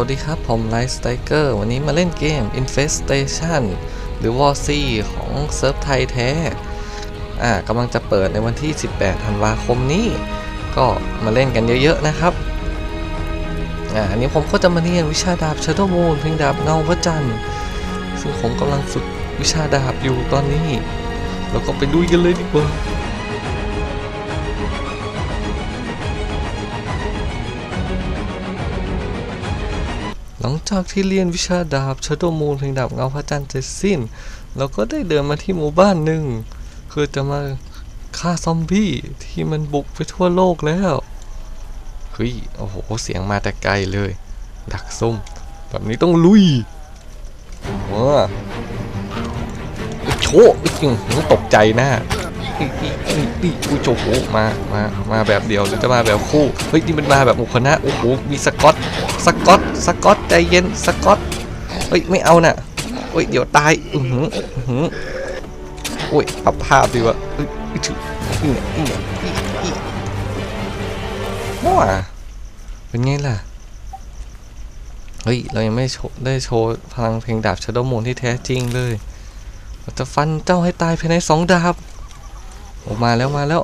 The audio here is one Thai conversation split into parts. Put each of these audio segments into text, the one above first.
วัสดีครับ ผมไลท์สไตเกอร์วันนี้มาเล่นเกม Infestation หรือ War C ของเซิร์ฟไทยแท้ อ่ากำลังจะเปิดในวันที่ 18 ธันวาคมนี้ ก็มาเล่นกันเยอะๆนะครับ อ่าอันนี้ผมก็จะมาเรียนวิชาดาบ Shadow Moon เพียงดาบเงาพระจันทร์ซึ่งผมกำลังฝึกวิชาดาบอยู่ตอนนี้ เราก็ไปดูกันเลยดีกว่า หลังจากที่เรียนวิชาดาบช a โดมูนเพลงดาบเงาพระจันทร์เสร็จสิ้น เราก็ได้เดินมาที่หมู่บ้านหนึ่ง คือจะมาฆ่าซอมบี้ที่มันบุกไปทั่วโลกแล้วเฮ้ยโอ้โห เสียงมาแต่ไกลเลย ดักซุ่มแบบนี้ต้องลุยว้าโชว์อื้อหือตกใจหน้า นี่นี่นี่นี่อุ้ยโจโหมามามาแบบเดียวหรือจะมาแบบคู่เฮ้ยนี่มันมาแบบหมู่คณะโอ้โหมีสกอตสกอตสกอตใจเย็นสกอตเฮ้ยไม่เอาน่ะเฮ้ยเดี๋ยวตายอือหืออือหือโอ้ยปรับภาพดีวะเอ้ยอื้อถืออื้ออื้ออื้ออื้อว้าเป็นไงล่ะเฮ้ยเรายังไม่โชว์ได้โชว์พลังเพลงดาบช a โดมูนที่แท้จริงเลยเราจะฟันเจ้าให้ตายภายในสองดาบ ออกมาแล้วมาแล้ว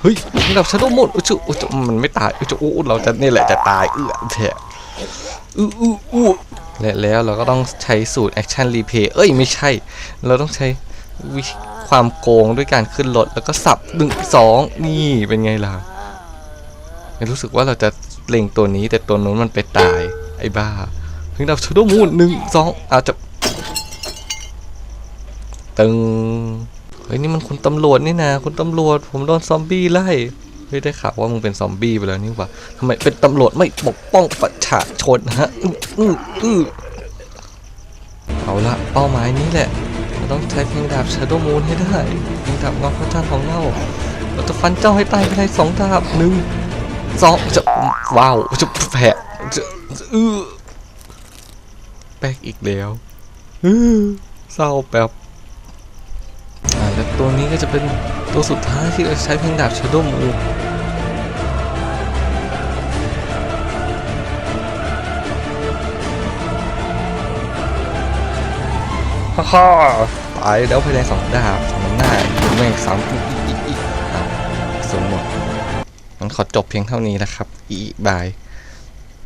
เฮ้ยเพลงดาช a โด w มูนอุ้ยจุอุ้ยจุมันไม่ตายอุ้ยจุอู้เราจะนี่แหละจะตายเอื้อแผลอื้ออื้ออื้อและแล้วเราก็ต้องใช้สูตร Action Replay เอ้ยไม่ใช่ เราต้องใช้วิความโกงด้วยการขึ้นรถแล้วก็สับหนึ่งสองนี่เป็นไงล่ะรู้สึกว่าเราจะเล็งตัวนี้แต่ตัวนู้นมันไปตาย ไอ้บ้าถึงดับช a โดมูนหนึ่งสองอาจจะตึง ฮ้ยนี่มันคุณตำรวจนี่นะคุณตำรวจ ผมโดนซอมบี้ไล่เฮ้ยได้ข่าวว่ามึงเป็นซอมบี้ไปแล้วนี่หว่าทำไมเป็นตำรวจไม่ปกป้องประชาชนฮะอื้ออื้อเอาละเป้าหมายนี้แหละเราต้องใช้เพลงดาบชาโดมูนให้ได้เพลงดาบงาพระจันของเราเราจะฟันเจ้าให้ตายภายในสองดาบหนึ่งสองจะว้าวจะแผลจะอื้อแป๊กอีกแล้วเศร้าแบบ ตัวนี้ก็จะเป็นตัวสุดท้ายที่เราใช้เพลงดาบ Shadow Moon ฮ่าฮ่าตายแล้วภายในสองดาบสองหน้าแม่งสามอีอีอีอีอ้าวสมหมดมันขอจบเพียงเท่านี้นะครับ อีบาย